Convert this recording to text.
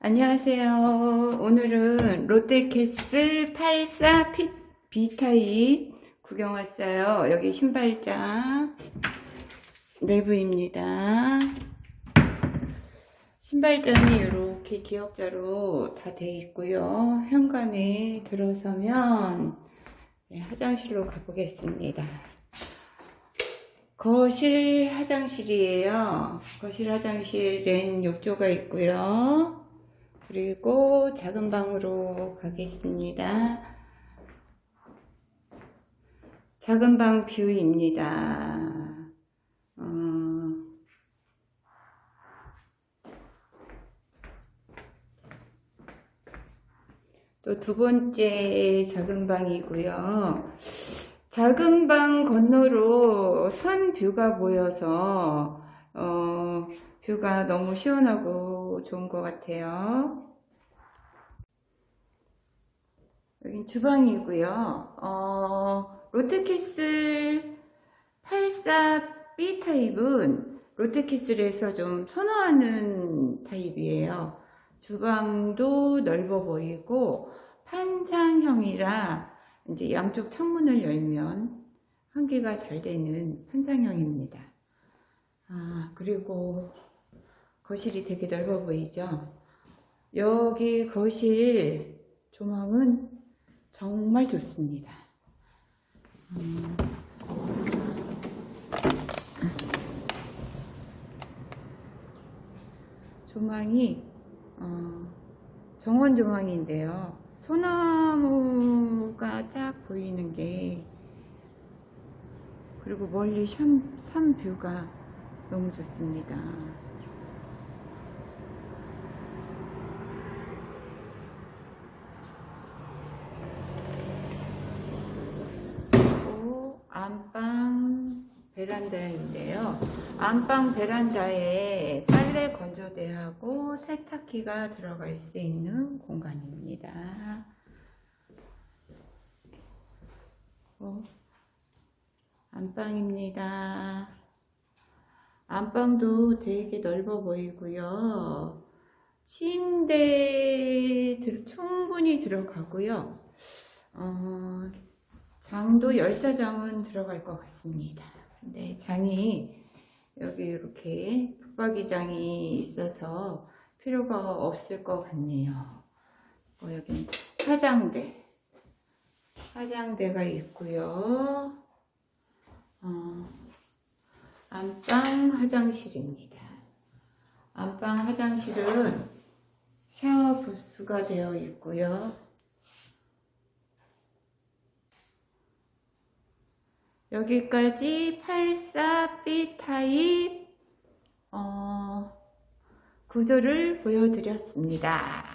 안녕하세요. 오늘은 롯데캐슬 84 피- B타입 구경 왔어요. 여기 신발장 내부입니다. 신발장이 이렇게 기역자로 다 돼 있고요. 현관에 들어서면 네, 화장실로 가보겠습니다. 거실 화장실이에요. 거실 화장실엔 욕조가 있고요. 그리고 작은 방으로 가겠습니다. 작은 방 뷰입니다. 음, 또두 번째 작은 방이고요. 작은 방 건너로 산 뷰가 보여서 어, 뷰가 너무 시원하고 좋은 것 같아요. 여긴 주방이고요. 어, 롯데캐슬 84B 타입은 롯데캐슬에서 좀 선호하는 타입이에요. 주방도 넓어 보이고 판상형이라 이제 양쪽 창문을 열면 환기가 잘 되는 판상형입니다. 아, 그리고 거실이 되게 넓어 보이죠? 여기 거실 조망은 정말 좋습니다. 음. 조망이 어, 정원 조망인데요. 소나무가 쫙 보이는 게 그리고 멀리 산, 산 뷰가 너무 좋습니다. 안방 베란다인데요. 안방 베란다에 빨래 건조대하고 세탁기가 들어갈 수 있는 공간입니다. 어, 안방입니다. 안방도 되게 넓어 보이고요. 침대 들- 충분히 들어가고요. 어, 장도 열자장은 들어갈 것 같습니다. 근데 장이 여기 이렇게 붙박이장이 있어서 필요가 없을 것 같네요. 어, 여기 화장대. 화장대가 있고요. 어, 안방 화장실입니다. 안방 화장실은 샤워 부스가 되어 있고요. 여기까지 84B 타입 어, 구조를 보여드렸습니다.